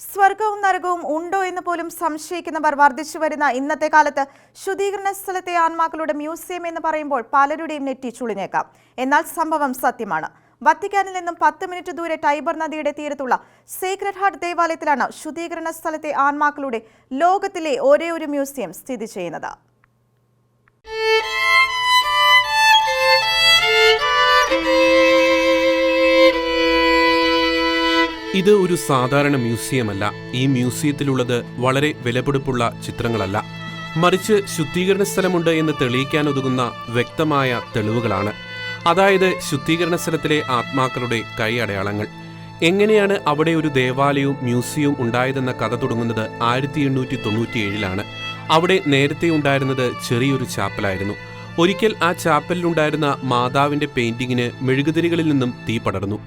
സ്വർഗവും നരകവും ഉണ്ടോ എന്ന് പോലും സംശയിക്കുന്നവർ വർദ്ധിച്ചു വരുന്ന ഇന്നത്തെ കാലത്ത് ശുദ്ധീകരണ സ്ഥലത്തെ ആത്മാക്കളുടെ മ്യൂസിയം എന്ന് പറയുമ്പോൾ പലരുടെയും നെറ്റി ചുളിഞ്ഞേക്കാം. എന്നാൽ സംഭവം സത്യമാണ്. വത്തിക്കാനിൽ നിന്നും പത്ത് മിനിറ്റ് ദൂരെ ടൈബർ നദിയുടെ തീരത്തുള്ള സീക്രട്ട് ഹാർട്ട് ദേവാലയത്തിലാണ് ശുദ്ധീകരണ സ്ഥലത്തെ ആത്മാക്കളുടെ ലോകത്തിലെ ഒരേ ഒരു മ്യൂസിയം സ്ഥിതി ചെയ്യുന്നത്. ഇത് ഒരു സാധാരണ മ്യൂസിയമല്ല. ഈ മ്യൂസിയത്തിലുള്ളത് വളരെ വിലപിടിപ്പുള്ള ചിത്രങ്ങളല്ല. മറിച്ച് ശുദ്ധീകരണ സ്ഥലമുണ്ട് എന്ന് തെളിയിക്കാൻ ഒതുങ്ങുന്ന വ്യക്തമായ തെളിവുകളാണ്. അതായത് ശുദ്ധീകരണ സ്ഥലത്തിലെ ആത്മാക്കളുടെ കൈ അടയാളങ്ങൾ. എങ്ങനെയാണ് അവിടെ ഒരു ദേവാലയവും മ്യൂസിയവും ഉണ്ടായതെന്ന കഥ തുടങ്ങുന്നത് ആയിരത്തി എണ്ണൂറ്റി തൊണ്ണൂറ്റിയേഴിലാണ് അവിടെ നേരത്തെ ഉണ്ടായിരുന്നത് ചെറിയൊരു ചാപ്പലായിരുന്നു. ഒരിക്കൽ ആ ചാപ്പലിലുണ്ടായിരുന്ന മാതാവിന്റെ പെയിന്റിങ്ങിന് മെഴുകുതിരികളിൽ നിന്നും തീ പടർന്നു.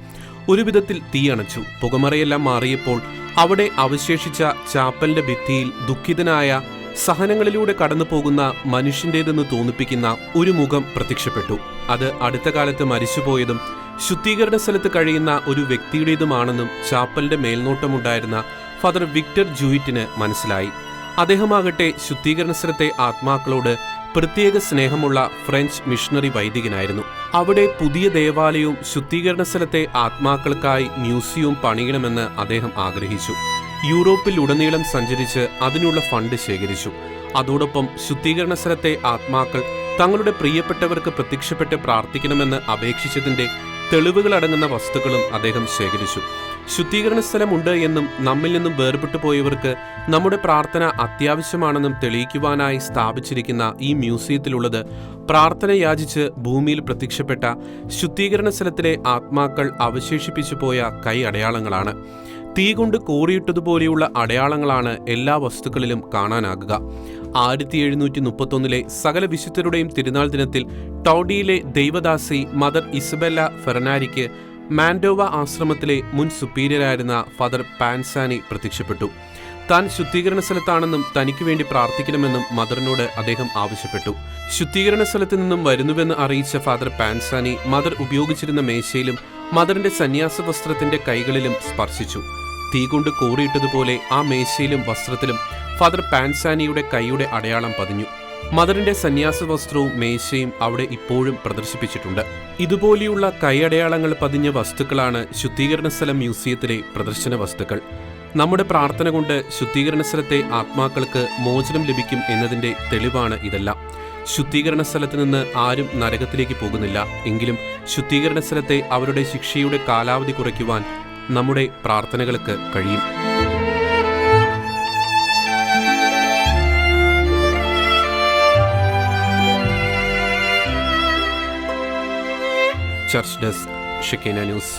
ഒരു വിധത്തിൽ തീ അണച്ചു പുകമറയെല്ലാം മാറിയപ്പോൾ അവിടെ അവശേഷിച്ച ചാപ്പലിന്റെ ഭിത്തിയിൽ ദുഃഖിതനായ സഹനങ്ങളിലൂടെ കടന്നു പോകുന്ന മനുഷ്യന്റേതെന്ന് തോന്നിപ്പിക്കുന്ന ഒരു മുഖം പ്രത്യക്ഷപ്പെട്ടു. അത് അടുത്ത കാലത്ത് മരിച്ചുപോയതും ശുദ്ധീകരണ സ്ഥലത്ത് കഴിയുന്ന ഒരു വ്യക്തിയുടേതുമാണെന്നും ചാപ്പലിന്റെ മേൽനോട്ടമുണ്ടായിരുന്ന ഫാദർ വിക്ടർ ജൂയിറ്റിന് മനസ്സിലായി. അദ്ദേഹമാകട്ടെ ശുദ്ധീകരണ സ്ഥലത്തെ ആത്മാക്കളോട് പ്രത്യേക സ്നേഹമുള്ള ഫ്രഞ്ച് മിഷണറി വൈദികനായിരുന്നു. അവിടെ പുതിയ ദേവാലയവും ശുദ്ധീകരണ സ്ഥലത്തെ ആത്മാക്കൾക്കായി മ്യൂസിയവും പണിയണമെന്ന് അദ്ദേഹം ആഗ്രഹിച്ചു. യൂറോപ്പിൽ ഉടനീളം സഞ്ചരിച്ച് അതിനുള്ള ഫണ്ട് ശേഖരിച്ചു. അതോടൊപ്പം ശുദ്ധീകരണ സ്ഥലത്തെ ആത്മാക്കൾ തങ്ങളുടെ പ്രിയപ്പെട്ടവർക്ക് പ്രത്യക്ഷപ്പെട്ട് പ്രാർത്ഥിക്കണമെന്ന് അപേക്ഷിച്ചതിന്റെ തെളിവുകളടങ്ങുന്ന വസ്തുക്കളും അദ്ദേഹം ശേഖരിച്ചു. ശുദ്ധീകരണ സ്ഥലമുണ്ട് എന്നും നമ്മിൽ നിന്നും വേർപെട്ടു പോയവർക്ക് നമ്മുടെ പ്രാർത്ഥന അത്യാവശ്യമാണെന്നും തെളിയിക്കുവാനായി സ്ഥാപിച്ചിരിക്കുന്ന ഈ മ്യൂസിയത്തിലുള്ളത് പ്രാർത്ഥന യാചിച്ച് ഭൂമിയിൽ പ്രത്യക്ഷപ്പെട്ട ശുദ്ധീകരണ സ്ഥലത്തിലെ ആത്മാക്കൾ അവശേഷിപ്പിച്ചു പോയ കൈ അടയാളങ്ങളാണ്. തീ കൊണ്ട് കോറിയിട്ടതുപോലെയുള്ള അടയാളങ്ങളാണ് എല്ലാ വസ്തുക്കളിലും കാണാനാകുക. ആയിരത്തി എഴുന്നൂറ്റി മുപ്പത്തൊന്നിലെ സകല വിശുദ്ധരുടെയും തിരുനാൾ ദിനത്തിൽ ടൗഡിയിലെ ദൈവദാസി മദർ ഇസബെല്ല ഫെർനാരിക്ക് മാൻഡോവ ആശ്രമത്തിലെ മുൻ സുപ്പീരിയറായിരുന്ന ഫാദർ പാൻസാനി പ്രത്യക്ഷപ്പെട്ടു. താൻ ശുദ്ധീകരണ സ്ഥലത്താണെന്നും തനിക്ക് വേണ്ടി പ്രാർത്ഥിക്കണമെന്നും മദറിനോട് അദ്ദേഹം ആവശ്യപ്പെട്ടു. ശുദ്ധീകരണ സ്ഥലത്ത് നിന്നും വരുന്നുവെന്ന് അറിയിച്ച ഫാദർ പാൻസാനി മദർ ഉപയോഗിച്ചിരുന്ന മേശയിലും മദറിന്റെ സന്യാസ വസ്ത്രത്തിന്റെ കൈകളിലും സ്പർശിച്ചു. തീ കൊണ്ട് കോറിയിട്ടതുപോലെ ആ മേശയിലും വസ്ത്രത്തിലും ഫാദർ പാൻസാനിയുടെ കൈയുടെ അടയാളം പതിഞ്ഞു. മദറിന്റെ സന്യാസ വസ്ത്രവും മേശയും അവിടെ ഇപ്പോഴും പ്രദർശിപ്പിച്ചിട്ടുണ്ട്. ഇതുപോലെയുള്ള കൈയടയാളങ്ങൾ പതിഞ്ഞ വസ്തുക്കളാണ് ശുദ്ധീകരണ സ്ഥലം മ്യൂസിയത്തിലെ പ്രദർശന വസ്തുക്കൾ. നമ്മുടെ പ്രാർത്ഥന കൊണ്ട് ശുദ്ധീകരണ സ്ഥലത്തെ ആത്മാക്കൾക്ക് മോചനം ലഭിക്കും എന്നതിന്റെ തെളിവാണ് ഇതെല്ലാം. ശുദ്ധീകരണ സ്ഥലത്ത് നിന്ന് ആരും നരകത്തിലേക്ക് പോകുന്നില്ല. എങ്കിലും ശുദ്ധീകരണ സ്ഥലത്തെ അവരുടെ ശിക്ഷയുടെ കാലാവധി കുറയ്ക്കുവാൻ നമ്മുടെ പ്രാർത്ഥനകൾക്ക് കഴിയും. Church desk ഷിക്കേന news